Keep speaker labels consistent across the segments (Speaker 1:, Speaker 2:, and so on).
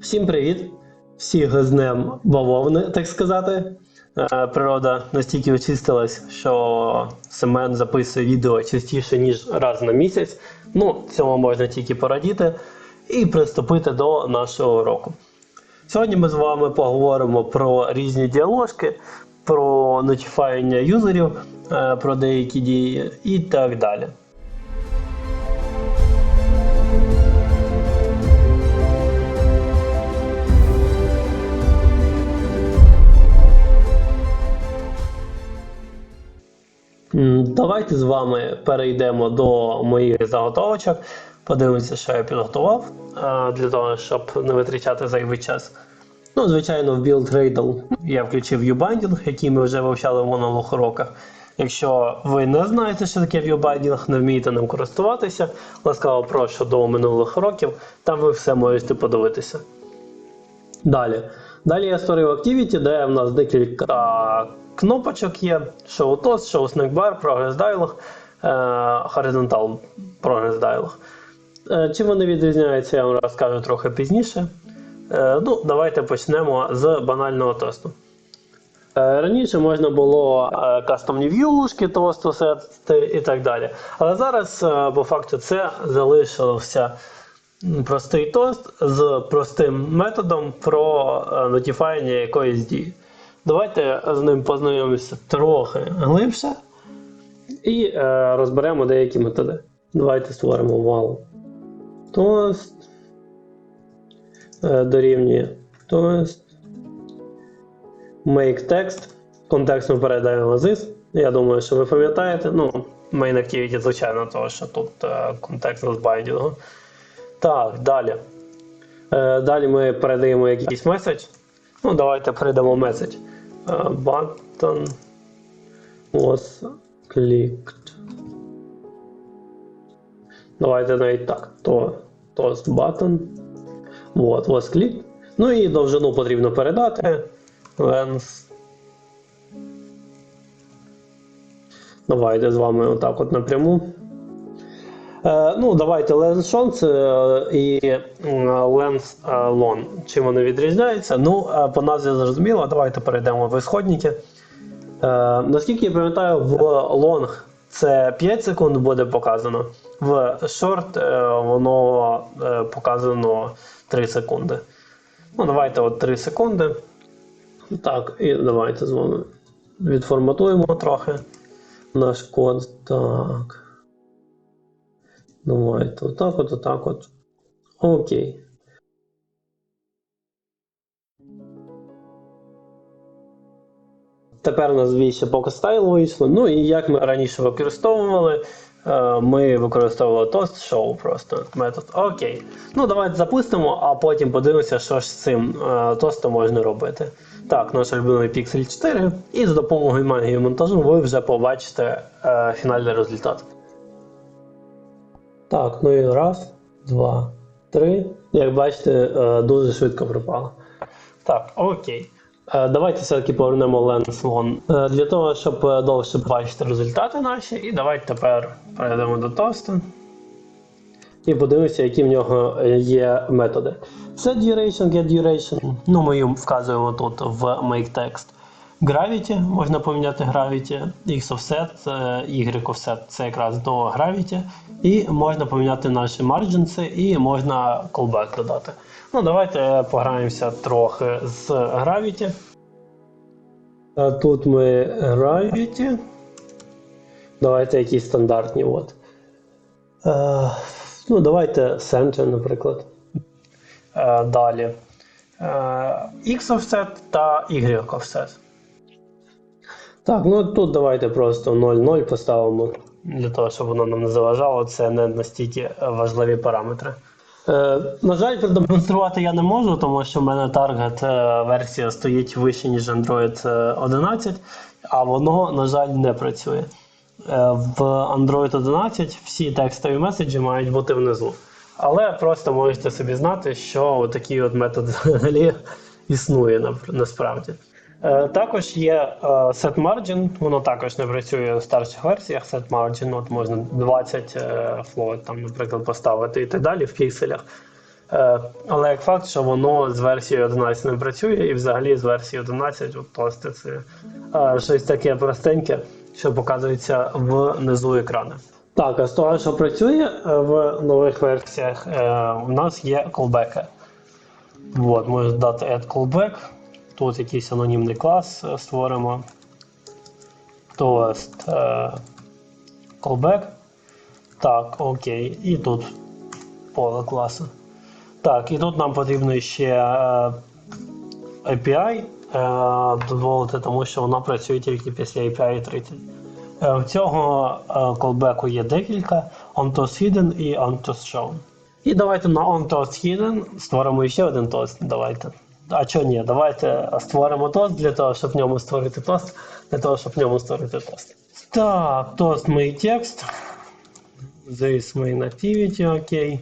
Speaker 1: Всім привіт! Всіх з днем бавовни, так сказати. Е, Природа настільки очистилась, що Семен записує відео частіше, ніж раз на місяць. Ну, цьому можна тільки порадіти і приступити до нашого уроку. Сьогодні ми з вами поговоримо про різні діаложки, про нотіфаєння юзерів, е, про деякі дії і так далі. Давайте з вами перейдемо до моїх заготовочок. Подивимося, що я підготував е, для того, щоб не витрачати зайвий час. Ну, звичайно, в Build Radle я включив viewbinding, який ми вже вивчали в минулих уроках. Якщо ви не знаєте, що таке viewbinding, не вмієте ним користуватися, ласкаво прошу до минулих уроків, там ви все можете подивитися. Далі. Далі я створив Activity, де в нас декілька кнопочок є: Show Toast, Show Snack Bar, Progress Dialog, Horizontal Progress Dialog. Чим вони відрізняються, я вам розкажу трохи пізніше. Е, Ну, Давайте почнемо з банального тосту. Е, Раніше можна було е, кастомні в'юшки тосту сетити і так далі. Але зараз, по факту, це залишився простий тост з простим методом про нотіфаєння якоїсь дії. Давайте з ним познайомимося трохи глибше і е, розберемо деякі методи. Давайте створимо вал. Тост е, дорівнює тост. Make text. Контекстно передаємо this. Я думаю, що ви пам'ятаєте. Ну, main activity, звичайно, того, що тут е, контекст з байдінгу. Так, далі. Е, далі ми передаємо якийсь меседж. Ну, давайте передамо меседж. Button was clicked. Давайте навіть так. То, toast button. Вот, was clicked. Ну і довжину потрібно передати. Length. Давайте з вами отак от напряму. Е, ну, давайте lens shots е, і lens е, long. Чим вони відрізняються? Ну, по назві зрозуміло, давайте перейдемо в ісходники. Наскільки я пам'ятаю, в long це 5 секунд буде показано, в short воно показано 3 секунди. Ну, давайте от 3 секунди. Так, і давайте з вами відформатуємо трохи наш код. Так. Давайте отак от, отак от. Окей. Тепер у нас більше поки стайл вийшло. Ну і як ми раніше використовували, е, ми використовували toast show просто метод. Окей. Ну давайте запустимо, а потім подивимося, що ж з цим е, тостом можна робити. Так, наш улюблений Pixel 4, і з допомогою магії монтажу ви вже побачите е, фінальний результат. Так, ну і раз, два, три. Як бачите, е, дуже швидко пропало. Так, окей. Е, Давайте все-таки повернемо Lens One е, для того, щоб довше бачити результати наші. І давайте тепер перейдемо до тосту. І подивимося, які в нього є методи. Set duration, get duration. Ну, ми їм вказуємо тут в make text. Gravity, можна поміняти Gravity, X offset, е, Y offset це якраз до Gravity. І можна поміняти наші margins і можна callback додати. Ну, давайте пограємося трохи з Gravity. А Тут ми Gravity. Давайте якісь стандартні. От. Е, ну, давайте Center, наприклад. Е, далі. Е, X offset та Y offset. Так, ну тут давайте просто 0,0 поставимо для того, щоб воно нам не заважало. Це не настільки важливі параметри. Е, на жаль, продемонструвати я не можу, тому що в мене таргет е, версія стоїть вище, ніж Android е, 11, а воно, на жаль, не працює. Е, в Android 11 всі текстові меседжі мають бути внизу. Але просто можете собі знати, що такий от метод взагалі існує насправді. Е, Також є е, set margin, воно також не працює в старших версіях. Set margin, от можна 20 е, float, там, наприклад, поставити і так далі в пікселях. Але як факт, що воно з версією 11 не працює, і взагалі з версією 11 от тости це щось таке простеньке, що показується внизу екрану. Так, а з того, що працює в нових версіях, у нас є колбеки. От, можна дати add callback. Тут якийсь анонімний клас е, створимо. Тост е, callback. Так, окей. І тут поле класу. Так, і тут нам потрібно ще е, API дозволити, тому що вона працює тільки після API 30. Е, в цього callback є декілька: onToast Hidden і onToast Shown. І давайте на onToast Hidden створимо ще один тост. Давайте. А чого ні? Давайте створимо тост для того, щоб в ньому створити тост, для того, щоб в ньому створити тост. Так, тост main текст. This main activity, окей.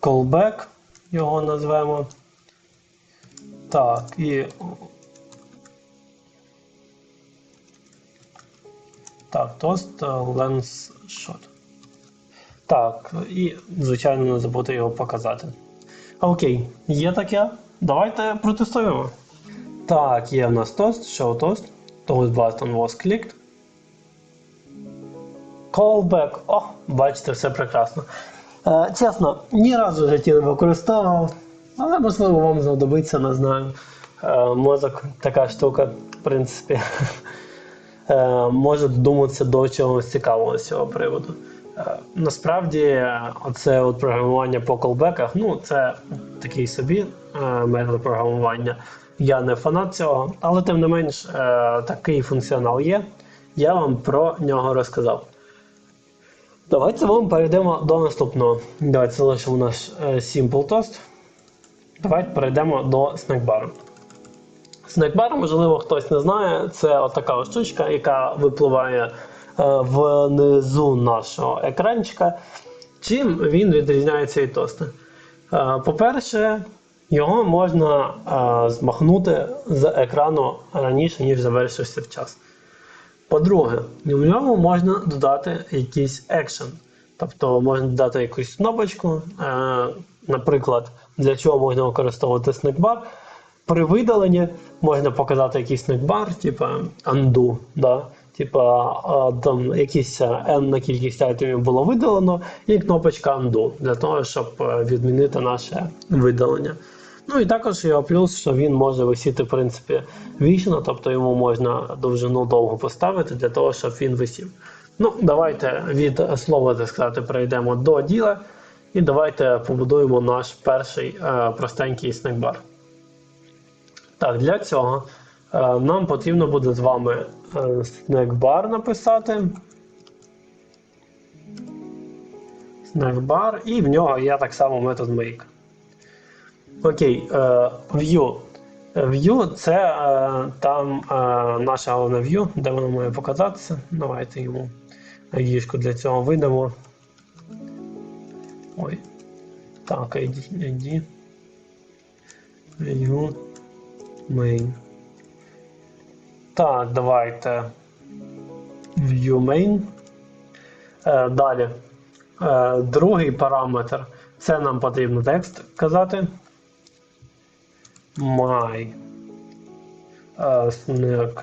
Speaker 1: Callback його назвемо. Так, і. Так, тост е, lens shot. Так, і, звичайно, не забути його показати. Окей, є таке. Давайте протестуємо. Так, є в нас тост, show тост. Toast button was clicked. Callback. О, бачите, все прекрасно. Е, чесно, ні разу в житті не використовував, але можливо вам знадобиться, не знаю. Е, мозок така штука, в принципі. Е, може додуматися до чогось цікавого з цього приводу. Насправді, оце от програмування по колбеках, ну це такий собі е, метод програмування. Я не фанат цього, але тим не менш е, такий функціонал є. Я вам про нього розказав. Давайте вам перейдемо до наступного. Давайте залишимо наш е, Simple Toast. Давайте перейдемо до снекбару. Снекбар, можливо, хтось не знає, це отака ось штучка, яка випливає внизу нашого екранчика. Чим він відрізняється від тосту? Е, По-перше, його можна е, змахнути з екрану раніше, ніж завершився в час. По-друге, в ньому можна додати якийсь екшен. Тобто можна додати якусь кнопочку, е, наприклад, для чого можна використовувати снекбар. При видаленні можна показати якийсь снекбар, типу undo, да? Типа там якісь е, n на кількість айтемів було видалено, і кнопочка undo для того, щоб е, відмінити наше видалення. Ну і також його плюс, що він може висіти в принципі вічно, тобто йому можна довжину довго поставити для того, щоб він висів. Ну, давайте від слова так сказати перейдемо до діла, і давайте побудуємо наш перший е, простенький снекбар. Так, для цього нам потрібно буде з вами е, снекбар написати. Снекбар, і в нього є так само метод make. Окей, е, view. View це е, там е, наше головне view, де воно має показатися. Давайте йому ID для цього видамо. Ой. Так, ID, ID. View. Main. Так, давайте. View main. Е, далі. Е, другий параметр. Це нам потрібно текст казати. My uh, snack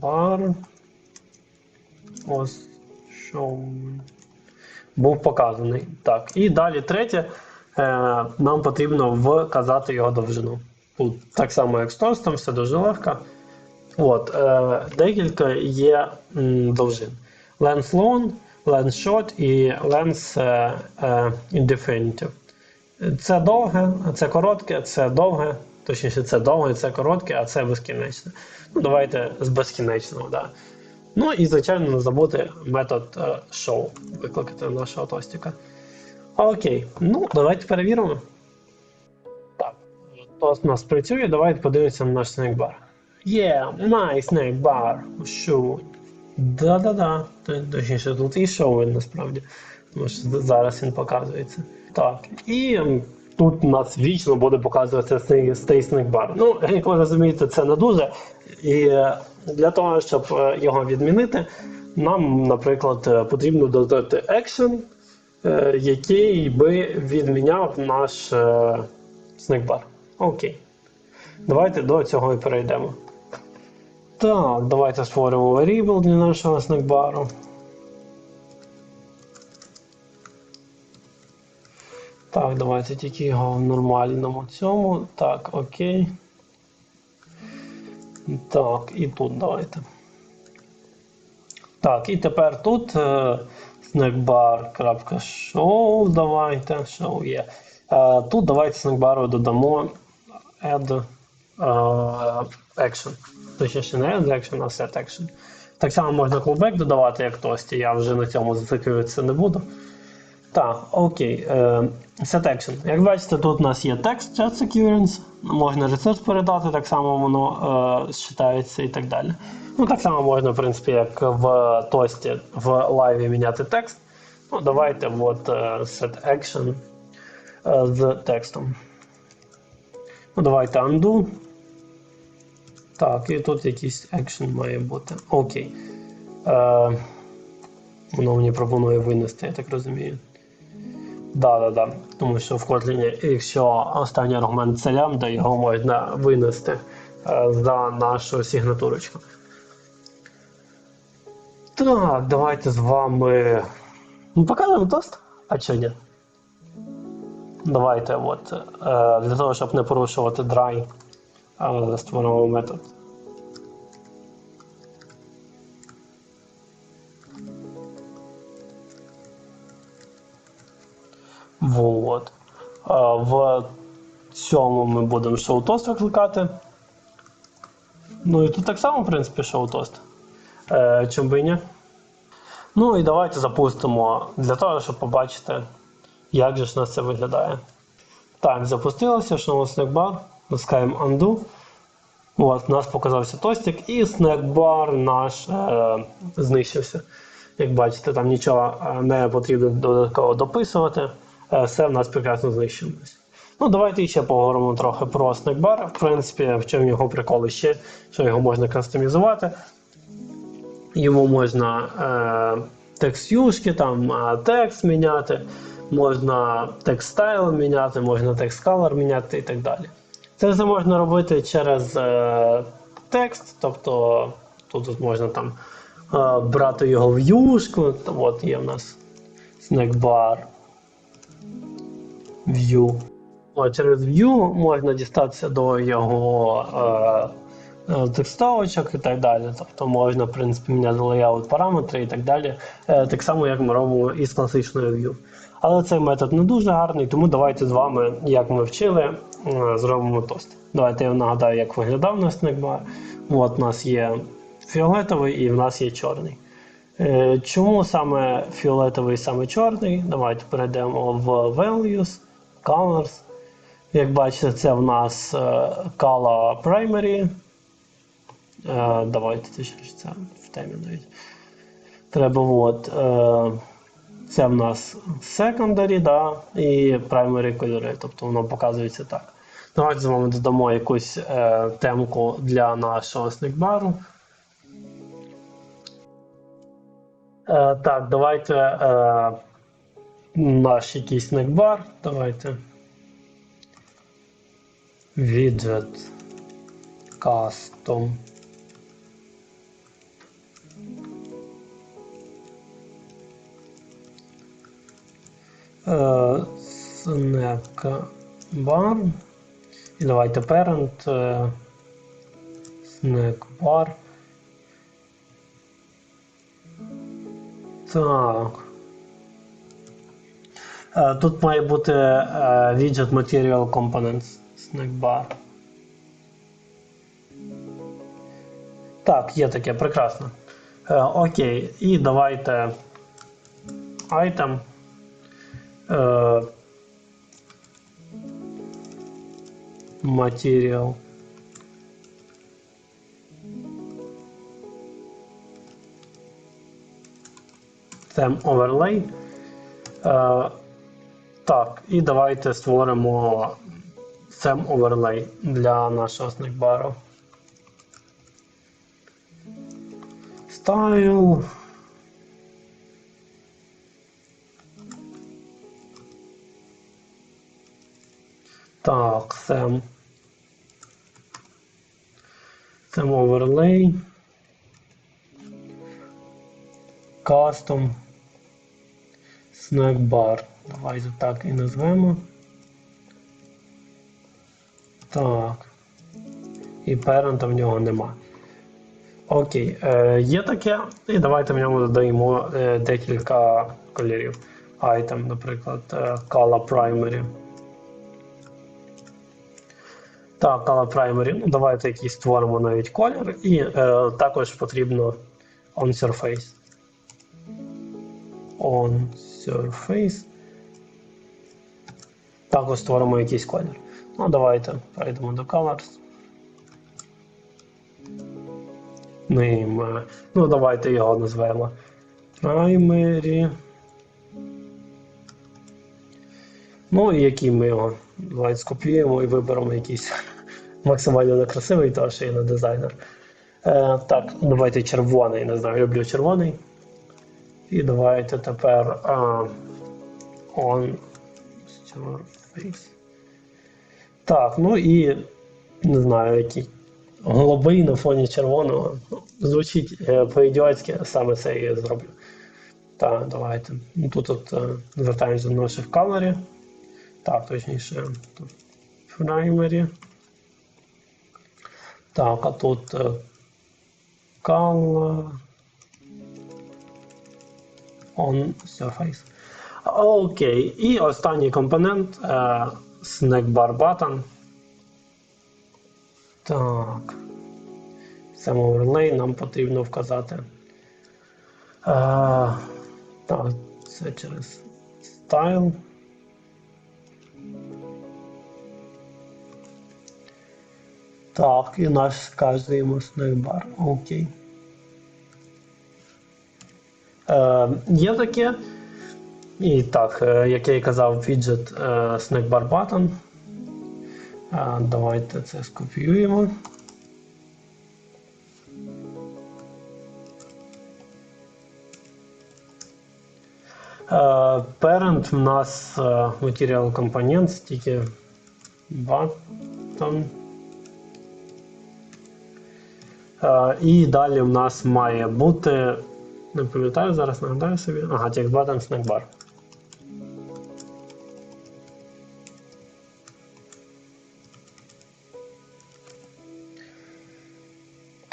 Speaker 1: bar was shown. Був показаний. Так. І далі третє. Е, нам потрібно вказати його довжину. Тут так само, як з тостом, все дуже легко. От, е, декілька є м, довжин. Lens long, lens short і lens е, е, indefinitive. Це довге, це коротке, це довге. Точніше, це довге, це коротке, а це безкінечне. Ну, давайте з безкінечного, да. Ну і, звичайно, не забути метод е, show викликати нашого тостика. Окей, ну давайте перевіримо. Так, тост у нас працює, давайте подивимося на наш снекбар. Yeah, my snack bar. Show. Да-да-да. Точніше, тут і шоу він насправді. Тому що зараз він показується. Так, і тут у нас вічно буде показуватися цей снекбар. Ну, як ви розумієте, це не дуже. І е, для того, щоб е, його відмінити, нам, наприклад, е, потрібно додати action який би відміняв наш снекбар. Окей. Давайте до цього і перейдемо. Так, давайте створимо variable для нашого снекбару. Так, давайте тільки його в нормальному цьому. Так, окей. Так, і тут давайте. Так, і тепер тут е, snackbar.show, давайте, show є. Е, тут давайте snackbar додамо add е, action. Точніше, не add action, а set action. Так само можна callback додавати як тості, я вже на цьому зациклюватися не буду. Так, окей. Е, set action. Як бачите, тут у нас є текст chat securance, можна ресурс передати, так само воно е, считається і так далі. Ну, так само можна, в принципі, як в тості в лайві міняти текст. Ну, давайте от е, set action е, з текстом. Ну, давайте undo. Так, і тут якийсь action має бути. Окей. Е, воно мені пропонує винести, я так розумію. Да, да, да. Тому що в Kotlin, якщо останній аргумент це лямбда, його можна винести е, за нашу сигнатурочку. Так, давайте з вами. Ну, покажемо тост. А чого ні? Давайте, от, е, для того, щоб не порушувати драй, створимо метод. Вот. В цьому ми будемо шоу-тост викликати. Ну і тут так само, в принципі, шоу-тост. Е, чим би і ні. Ну і давайте запустимо для того, щоб побачити, як же ж у нас це виглядає. Так, запустилося, що у нас снекбар. Натискаємо undo. От, у нас показався тостик, і снекбар наш е, знищився. Як бачите, там нічого е, не потрібно додатково дописувати. Е, все в нас прекрасно знищилось. Ну, давайте ще поговоримо трохи про снекбар. В принципі, в чому його приколи ще, що його можна кастомізувати. Йому можна е, текст юшки, там е, текст міняти, можна текст стайл міняти, можна текст color міняти і так далі. Це все можна робити через е, текст, тобто тут можна там е, брати його в юшку. От є в нас snackbar view. Через view можна дістатися до його е, е, текстовочок і так далі. Тобто можна, в принципі, міняти layout параметри і так далі. Е, так само, як ми робимо із класичною view. Але цей метод не дуже гарний, тому давайте з вами, як ми вчили, е, зробимо тост. Давайте я нагадаю, як виглядав наш снекбар. От у нас є фіолетовий і в нас є чорний. Чому саме фіолетовий, саме чорний? Давайте перейдемо в Values, Colors. Як бачите, це в нас Color Primary. Е, Давайте точніше це в темі навіть. Треба от. е, Це в нас secondary, да, і primary кольори, тобто воно показується так. Давайте з вами додамо якусь е, темку для нашого снекбару. Е, так, давайте е, наш якийсь снекбар. Давайте. Widget Custom. Е, Снекбар. І давайте parent. е, Снекбар. Так. Е, Тут має бути е, widget Material Components Snackbar. Так, є таке, прекрасно. Окей, і давайте item. Е, Material. Theme Overlay. Е, так, і давайте створимо Theme Overlay для нашого снекбару. Style. Так, Sam. Sam Overlay. Custom. Snack Bar. Давайте так і назвемо. Так. І парента в нього нема. Окей, е, є таке, і давайте в ньому додаємо е, декілька кольорів. Item, наприклад, е, Color Primary. Так, Color Primary. Ну, давайте якийсь створимо навіть колір. І е, також потрібно on surface. On surface. Також створимо якийсь колір. Ну, давайте перейдемо до Colors. Name. Ну, давайте його назвемо. Primary. Ну і який ми його давайте скопіюємо і виберемо якийсь максимально некрасивий, тому що я не дизайнер. Е, так, давайте червоний, не знаю, люблю червоний. І давайте тепер а, on surface. Так, ну і не знаю, який. Голубий на фоні червоного. Звучить е, по-ідіотськи, саме це я зроблю. Так, давайте. Ну, Тут от, е, звертаємося до наших калорі. Так, точніше, primary. Так, а тут color on surface. Окей. І останній компонент е, snack bar button. Так. Сам overlay нам потрібно вказати. Е, так, це через style. Так, і наш вказуємо снекбар. Окей. Е, є таке. І так, е, як я і казав, віджит е, Snackbar Button. Давайте це скопіюємо. Е, Parent в нас е, Material Components, тільки button. Е, І далі в нас має бути. Не пам'ятаю, зараз нагадаю собі. Ага, текст button snack.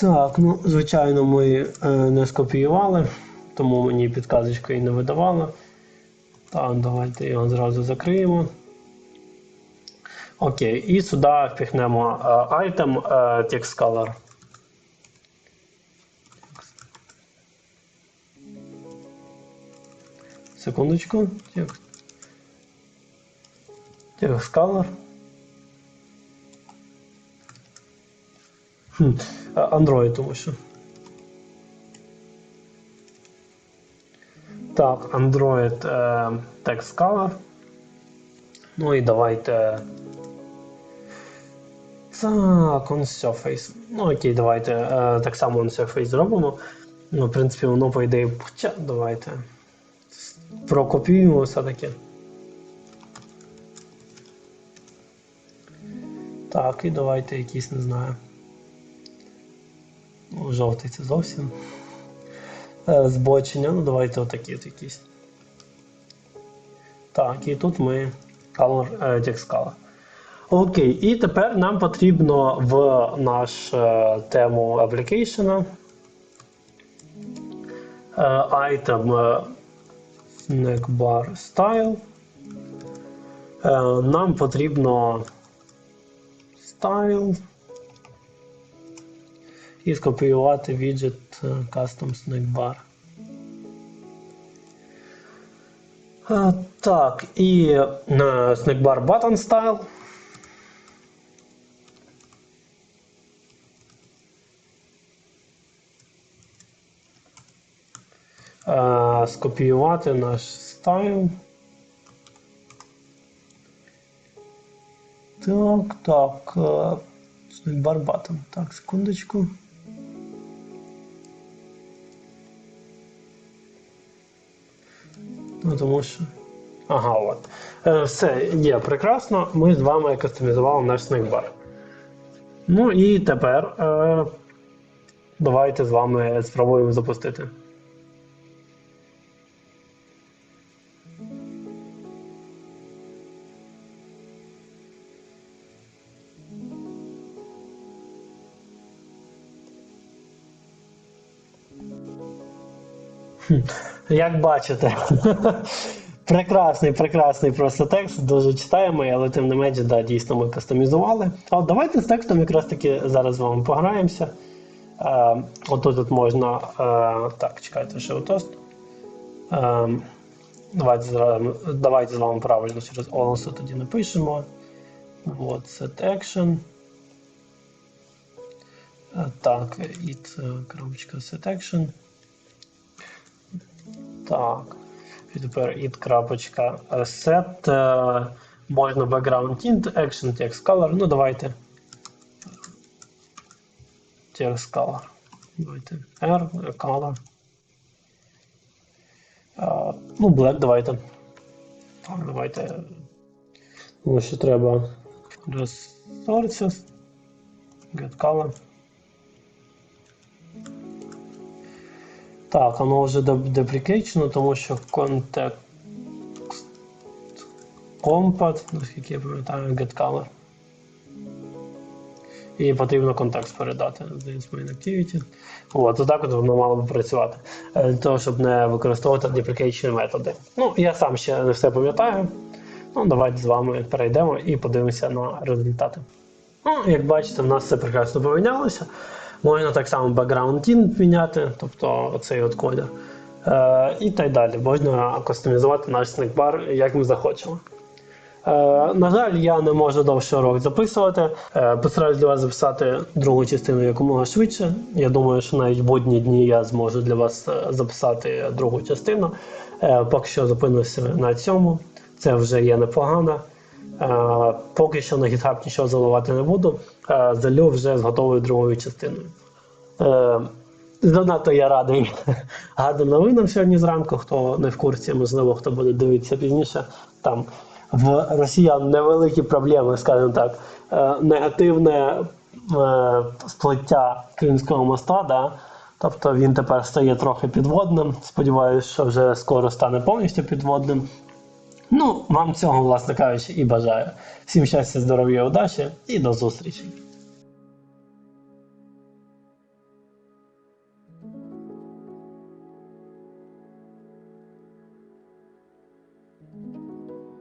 Speaker 1: Так, ну, звичайно, ми е, не скопіювали, тому мені підказочка і не видавала. Так, давайте його зразу закриємо. Окей, і сюди впихнемо е, item е, text color. Секундочку. Текст. Текст color. Android тому що. Так, Android е, Text Color. Ну і давайте. Так, on Surface. Ну окей, давайте е, так само on Surface зробимо. Ну, в принципі, воно по ідеї. Давайте. Прокопіюємо все-таки. Так, і давайте якісь, не знаю. Ну, жовтий це зовсім. Е, Збочення, ну давайте отакі от якісь. Так, і тут ми color, е, color. Окей, і тепер нам потрібно в наш е, тему application е, item е, snack bar style. Е, нам потрібно style і скопіювати віджит е, Custom Snack Bar. Е, Так, і е, Snack Bar Button Style. Скопіювати наш стайл. Так, так. е, Snackbar Так, секундочку. Ну, тому що Ага, от. Е, все, є прекрасно. Ми з вами кастомізували наш снекбар. Ну і тепер е, давайте з вами спробуємо запустити. Як бачите, прекрасний, прекрасний просто текст, дуже читаємий, але тим не менше, да, дійсно ми кастомізували. А от давайте з текстом якраз таки зараз з вами пограємося. Е, отут тут можна. Е, так, чекайте, ще отост. Е, давайте, давайте з вами правильно через голосу тоді напишемо. От, set action. Е, Так, it, е, set action. Так. І тепер it крапочка е, set. е, Можна background tint, action, text color. Ну, давайте. Text color. Давайте. R, е, color. Е, Ну, black давайте. Так, давайте. Ну, що треба. Resources. Get color. Так, воно вже деприкейчено, тому що контекст компат, наскільки я пам'ятаю, get color. І потрібно контекст передати. Здається, main activity. От, отак от воно мало би працювати. Е, Для того, щоб не використовувати deprecation методи. Ну, я сам ще не все пам'ятаю. Ну, давайте з вами перейдемо і подивимося на результати. Ну, як бачите, в нас все прекрасно помінялося. Можна так само background tint міняти, тобто оцей от колір. Е, і так далі. Можна кастомізувати наш снекбар, як ми захочемо. Е, на жаль, я не можу довше урок записувати. Е, постараюсь для вас записати другу частину якомога швидше. Я думаю, що навіть в будні дні я зможу для вас е, записати другу частину. Е, поки що зупинився на цьому. Це вже є непогано. Е, поки що на GitHub нічого заливати не буду. Е, залю вже з готовою другою частиною. Е, Занадто я радий гарним новинам сьогодні зранку. Хто не в курсі, можливо, хто буде дивитися пізніше. Там в росіян невеликі проблеми, скажімо так, негативне сплиття Кримського моста. Да? Тобто він тепер стає трохи підводним. Сподіваюся, що вже скоро стане повністю підводним. Ну, вам цього, власне кажучи, і бажаю. Всім щастя, здоров'я, удачі і до зустрічі!